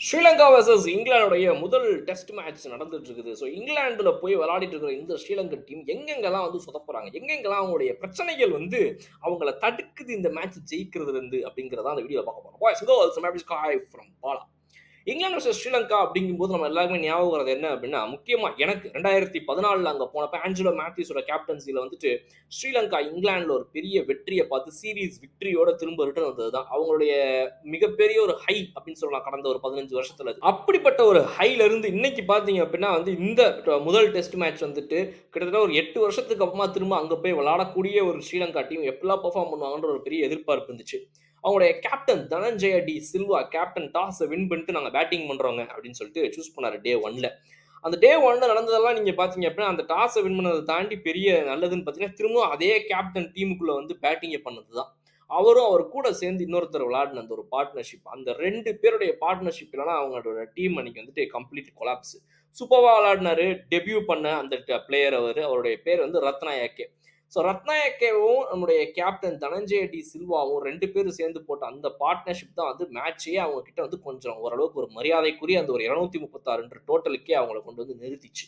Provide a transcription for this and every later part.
Sri Lanka versus இங்கிலாந்துடைய முதல் test match நடந்துட்டு இருக்குது ஸோ இங்கிலாந்துல போய் விளையாடிட்டு இருக்கிற இந்த ஸ்ரீலங்கா டீம் எங்கெங்கெல்லாம் வந்து சொதப்புறாங்க எங்கெங்கெல்லாம் அவங்களுடைய பிரச்சனைகள் வந்து அவங்கள தடுக்குது இந்த மேட்ச் ஜெயிக்கிறதுல இருந்து அப்படிங்கிறத அந்த வீடியோ பார்க்க போறோம். பாய்ஸ் கேர்ள்ஸ் மேட்ச் காய் from Bala England versus Sri Lanka அப்படிங்கும்போது நம்ம எல்லாருமே ஞாபகம் வரது என்ன அப்படின்னா முக்கியமா எனக்கு ரெண்டாயிரத்தி பதினாலில் அங்கே போனப்ப ஆஞ்சலோ மேத்யூஸோட கேப்டன்சியில் வந்துட்டு ஸ்ரீலங்கா இங்கிலாந்துல ஒரு பெரிய வெற்றியை பார்த்து சீரீஸ் விக்டரியோட திரும்ப ரிட்டர்ன் வந்தது தான் அவங்களுடைய மிகப்பெரிய ஒரு ஹை அப்படின்னு சொல்லலாம் கடந்த ஒரு பதினஞ்சு வருஷத்துல அப்படிப்பட்ட ஒரு ஹைல இருந்து இன்னைக்கு பார்த்தீங்க அப்படின்னா வந்து இந்த முதல் டெஸ்ட் மேட்ச் வந்துட்டு கிட்டத்தட்ட ஒரு எட்டு வருஷத்துக்கு அப்புறமா திரும்ப அங்கே போய் விளாடக்கூடிய ஒரு ஸ்ரீலங்கா டீம் எப்பெல்லாம் பெர்ஃபார்ம் பண்ணுவாங்கன்ற ஒரு பெரிய எதிர்பார்ப்பு இருந்துச்சு. அவங்களுடைய கேப்டன் தனஞ்சய டி சில்வா கேப்டன் டாஸை வின் பண்ணிட்டு நாங்கள் பேட்டிங் பண்ணுறோங்க அப்படின்னு சொல்லிட்டு சூஸ் பண்ணார் டே ஒன்ல அந்த டே ஒன்ல நடந்ததெல்லாம் நீங்கள் பார்த்தீங்க அப்படின்னா அந்த டாஸை வின் பண்ணதை தாண்டி பெரிய நல்லதுன்னு பார்த்தீங்கன்னா திரும்பவும் அதே கேப்டன் டீமுக்குள்ளே வந்து பேட்டிங்கை பண்ணது தான் அவரும் அவர் கூட சேர்ந்து இன்னொருத்தர் விளையாடின அந்த ஒரு பார்ட்னர்ஷிப் அந்த ரெண்டு பேருடைய பார்ட்னர்ஷிப் இல்லைனா அவங்களோட டீம் அன்னைக்கு வந்துட்டு கம்ப்ளீட் கொலாப்ஸ் சூப்பராக விளையாடினாரு டெபியூ பண்ண அந்த பிளேயர் அவர். அவருடைய பேர் வந்து ரத்னா யாக்கே ஸோ ரத்னாயக்கேவும் நம்முடைய கேப்டன் தனஞ்சய டி சில்வாவும் ரெண்டு பேரும் சேர்ந்து போட்ட அந்த பார்ட்னர்ஷிப் தான் வந்து மேட்சையே அவங்க கிட்ட வந்து கொஞ்சம் ஓரளவுக்கு ஒரு மரியாதைக்குரிய அந்த ஒரு இருநூத்தி முப்பத்தாறுன்ற டோட்டலுக்கே அவங்களை கொண்டு வந்து நிறுத்திச்சு.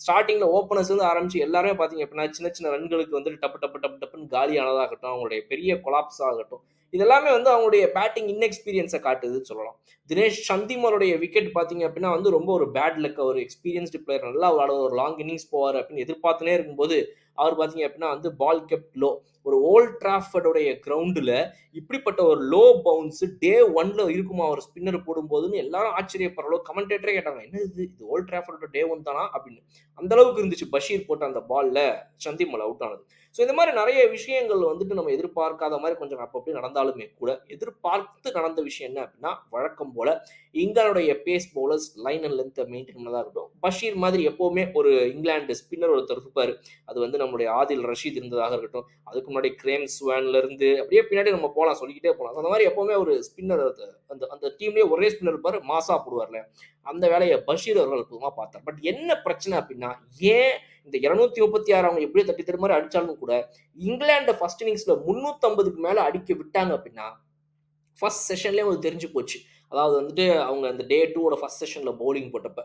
ஸ்டார்டிங்ல ஓப்பனர்ஸ் வந்து ஆரம்பிச்சு எல்லாருமே பாத்தீங்க அப்படின்னா சின்ன சின்ன ரன்களுக்கு வந்து டப்பு டப்பு டப்பு டப்புன்னு காலியானதாகட்டும் அவங்களுடைய பெரிய கொலாப்ஸ் ஆகட்டும். இதெல்லாமே வந்து அவங்களுடைய பேட்டிங் இன்எக்ஸ்பீரியன்ஸை காட்டுதுன்னு சொல்லலாம். தினேஷ் சந்திமருடைய விக்கெட் பார்த்தீங்க அப்படின்னா வந்து ரொம்ப ஒரு பேட் லக் ஒரு எக்ஸ்பீரியன்ஸ்டு பிளேயர் நல்லா விளாட ஒரு லாங் இன்னிங்ஸ் போவார் அப்படின்னு எதிர்பார்த்துனே இருக்கும்போது அவர் பார்த்தீங்க அப்படின்னா வந்து பால் கெப்ட் லோ ஒரு ஓல்ட் டிராஃபர்டோடைய கிரவுண்டில் இப்படிப்பட்ட ஒரு லோ பவுன்ஸ் டே ஒன்ல இருக்குமா? ஒரு ஸ்பின்னர் போடும்போதுன்னு எல்லாரும் ஆச்சரியப்படுற கமெண்டேட்டரே கேட்டாங்க என்ன இது? இது ஓல்ட் டிராஃபர்டோட டே ஒன் தானா? அப்படின்னு. அந்த அளவுக்கு இருந்துச்சு பஷீர் போட்ட அந்த பால்ல சந்திமல் அவுட் ஆனது. ஸோ இந்த மாதிரி நிறைய விஷயங்கள் வந்துட்டு நம்ம எதிர்பார்க்காத மாதிரி கொஞ்சம் அப்போ நடந்தாலும் இருந்தாலுமே கூட எதிர்பார்த்து நடந்த விஷயம் என்ன அப்படின்னா வழக்கம் போல இங்கிலாந்துடைய பேஸ் பவுலர்ஸ் லைன் அண்ட் லென்த்தை மெயின்டைன் பண்ணதாக இருக்கட்டும். பஷீர் மாதிரி எப்போவுமே ஒரு இங்கிலாந்து ஸ்பின்னர் ஒருத்தர் இருப்பார். அது வந்து நம்மளுடைய ஆதில் ரஷீத் இருந்ததாக இருக்கட்டும். அதுக்கு முன்னாடி கிரேம் ஸ்வான்ல இருந்து அப்படியே பின்னாடி நம்ம போகலாம் சொல்லிக்கிட்டே போகலாம் அந்த மாதிரி எப்போவுமே ஒரு ஸ்பின்னர் அந்த அந்த டீம்லேயே ஒரே ஸ்பின்னர் இருப்பார் மாசா போடுவார்ல. அந்த வேலையை பஷீர் அவர்கள் அற்புதமாக பார்த்தார். பட் என்ன பிரச்சனை அப்படின்னா ஏன் இந்த இருநூத்தி முப்பத்தி ஆறு அவங்க எப்படியோ தட்டி தரு மாதிரி அடிச்சாலும் கூட இங்கிலாண்டை ஃபர்ஸ்ட் இன்னிங்ஸ்ல முன்னூத்தம்பதுக்கு மேல அடிக்க விட்டாங்க அப்படின்னா ஃபர்ஸ்ட் செஷன்லேயே உங்களுக்கு தெரிஞ்சு போச்சு. அதாவது வந்துட்டு அவங்க அந்த டே டூவோட ஃபர்ஸ்ட் செஷன்ல பவுலிங் போட்டப்ப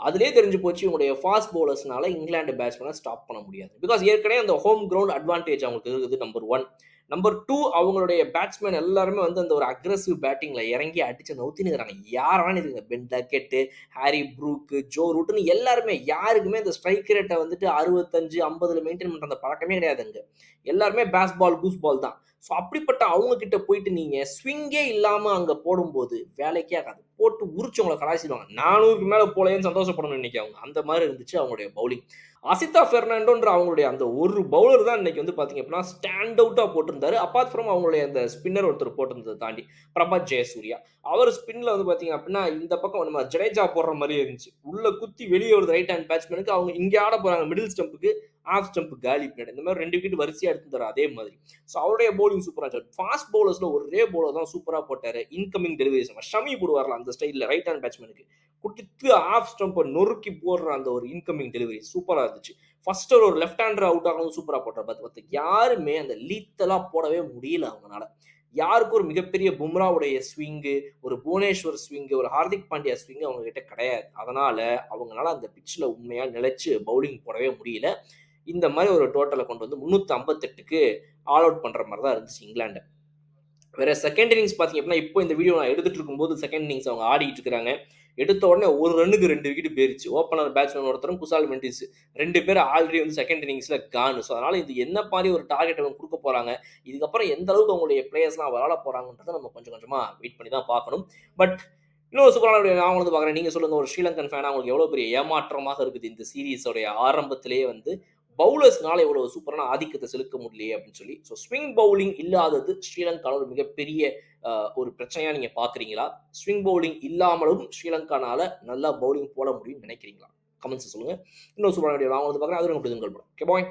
அதுலேயே தெரிஞ்சு போச்சு இவங்களுடைய ஃபாஸ்ட் பவுலர்ஸ்னால இங்கிலாந்து பேட்ஸ்மேனை ஸ்டாப் பண்ண முடியாது. பிகாஸ் ஏற்கனவே அந்த ஹோம் கிரவுண்ட் அட்வான்டேஜ் அவங்களுக்கு இருக்குது நம்பர் ஒன் நம்பர் டூ அவங்களுடைய பேட்ஸ்மேன் எல்லாருமே வந்து அந்த ஒரு அக்ரஸிவ் பேட்டிங்ல இறங்கி அடிச்சு நவுத்தினுக்கிறாங்க யாரான இதுங்க Ben Duckett Harry Brook Joe ரூட்னு எல்லாருமே யாருக்குமே இந்த ஸ்ட்ரைக் ரேட்டை வந்துட்டு அறுபத்தஞ்சு ஐம்பதுல மெயின்டைன் பண்ற அந்த பழக்கமே கிடையாதுங்க எல்லாருமே பேஸ் பால் கூஸ் பால் தான். ஸோ அப்படிப்பட்ட அவங்க கிட்ட போயிட்டு நீங்க ஸ்விங்கே இல்லாம அங்க போடும்போது வேலைக்கே ஆகாது. போட்டு உரிச்சு அவங்களை கலாய்ச்சிடுவாங்க நானூறுக்கு மேலே போலேன்னு சந்தோஷப்படணும் இன்னைக்கு அவங்க. அந்த மாதிரி இருந்துச்சு அவங்களுடைய பவுலிங் அசிதா ஃபெர்னாண்டோன்ற அவங்களுடைய அந்த ஒரு பவுலர் தான் இன்னைக்கு வந்து பார்த்தீங்க அப்படின்னா ஸ்டாண்ட் அவுட்டாக போட்டிருந்தாரு. அப்பார்ட் ஃப்ரம் அவங்களுடைய அந்த ஸ்பின்னர் ஒருத்தர் போட்டிருந்ததை தாண்டி பிரபாத் ஜெயசூர்யா. அவர் ஸ்பின்ல வந்து பார்த்தீங்க அப்படின்னா இந்த பக்கம் நம்ம ஜடேஜா போடுற மாதிரி இருந்துச்சு. உள்ள குத்தி வெளியே ஒரு ரைட் ஹேண்ட் பேட்ஸ்மேனுக்கு அவங்க இங்கே ஆட போகிறாங்க மிடில் ஸ்டம்புக்கு ஆஃப் ஸ்டம்ப் காலி பின்னாடி இந்த மாதிரி ரெண்டு விக்கெட் வரிசையாக எடுத்து தர அதே மாதிரி. ஸோ அவருடைய பவுலிங் சூப்பராக இருந்துச்சு. ஃபாஸ்ட் பவுலர்ஸ்ல ஒரே பவுலர் தான் சூப்பராக போட்டார். இன்கமிங் டெலிவரிஸ் ஷமி போடுவார்ல அந்த ஸ்டைலில் ரைட் ஹேண்ட் பேட்ஸ்மேனுக்கு குட்டித்து ஆஃப் ஸ்டம்பை நொறுக்கி போடுற அந்த ஒரு இன்கமிங் டெலிவரி சூப்பராக இருந்துச்சு. ஃபர்ஸ்ட் ஒரு லெஃப்ட் ஹேண்டர் அவுட் ஆகணும் சூப்பராக போட்டார். பட் பார்த்து யாருமே அந்த லீத்தெல்லாம் போடவே முடியல அவங்களால யாருக்கும் ஒரு மிகப்பெரிய பும்ராவுடைய ஸ்விங்கு ஒரு புவனேஸ்வர் ஸ்விங்கு ஒரு ஹார்திக் பாண்டியா ஸ்விங்கு அவங்க கிட்ட கிடையாது. அதனால அவங்களால அந்த பிச்சில் உண்மையாக நிலைச்சு பவுலிங் போடவே முடியல. இந்த மாதிரி ஒரு டோட்டலை கொண்டு வந்து முந்நூற்றி ஐம்பத்தெட்டுக்கு ஆல் அவுட் பண்ணுற மாதிரி தான் இருந்துச்சு இங்கிலாண்டு வேற செகண்ட் இன்னிங்ஸ் பார்த்தீங்க அப்படின்னா இப்போ இந்த வீடியோ நான் எடுத்துட்டு இருக்கும்போது செகண்ட் இன்னிங்ஸ் அவங்க ஆடிட்டு இருக்காங்க. எடுத்த உடனே ஒரு ரன்னுக்கு ரெண்டு விக்கெட் போயிருச்சு. ஓப்பனர் பேட்ஸ்மேன் ஒருத்தரும் குசால் மெண்டிஸ் ரெண்டு பேரும் ஆல்ரெடி வந்து செகண்ட் இன்னிங்ஸில் கானு ஸோ அதனால் இது என்ன மாதிரி ஒரு டார்கெட் அவங்க கொடுக்க போகிறாங்க இதுக்கப்புறம் எந்த அளவுக்கு அவங்களுடைய பிளேயர்ஸ்லாம் விளாட போகிறாங்கன்றதை நம்ம கொஞ்சம் கொஞ்சமாக வெயிட் பண்ணி தான் பார்க்கணும். பட் இன்னொரு சூப்பரான நான் வந்து பார்க்குறேன். நீங்கள் சொல்லுங்கள் ஒரு ஸ்ரீலங்கன் ஃபேனாக அவங்களுக்கு எவ்வளோ பெரிய ஏமாற்றமாக இருக்குது இந்த சீரீஸோடைய ஆரம்பத்திலேயே வந்து? பவுலர்ஸ்னால இவ்வளவு சூப்பரான ஆதிக்கத்தை செலுத்த முடியலையே அப்படின்னு சொல்லி. ஸோ ஸ்விங் பவுலிங் இல்லாதது ஸ்ரீலங்காவில் ஒரு மிகப்பெரிய ஒரு பிரச்சனையா நீங்க பாக்குறீங்களா ஸ்விங் பவுலிங் இல்லாமலும் ஸ்ரீலங்கானால நல்லா பவுலிங் போட முடியும்னு நினைக்கிறீங்களா? கமெண்ட்ஸ் சொல்லுங்க. இன்னொரு சூப்பரான வீடியோ நான் வந்து பார்க்குறேன். அது உங்களுக்கு படம். Okay bye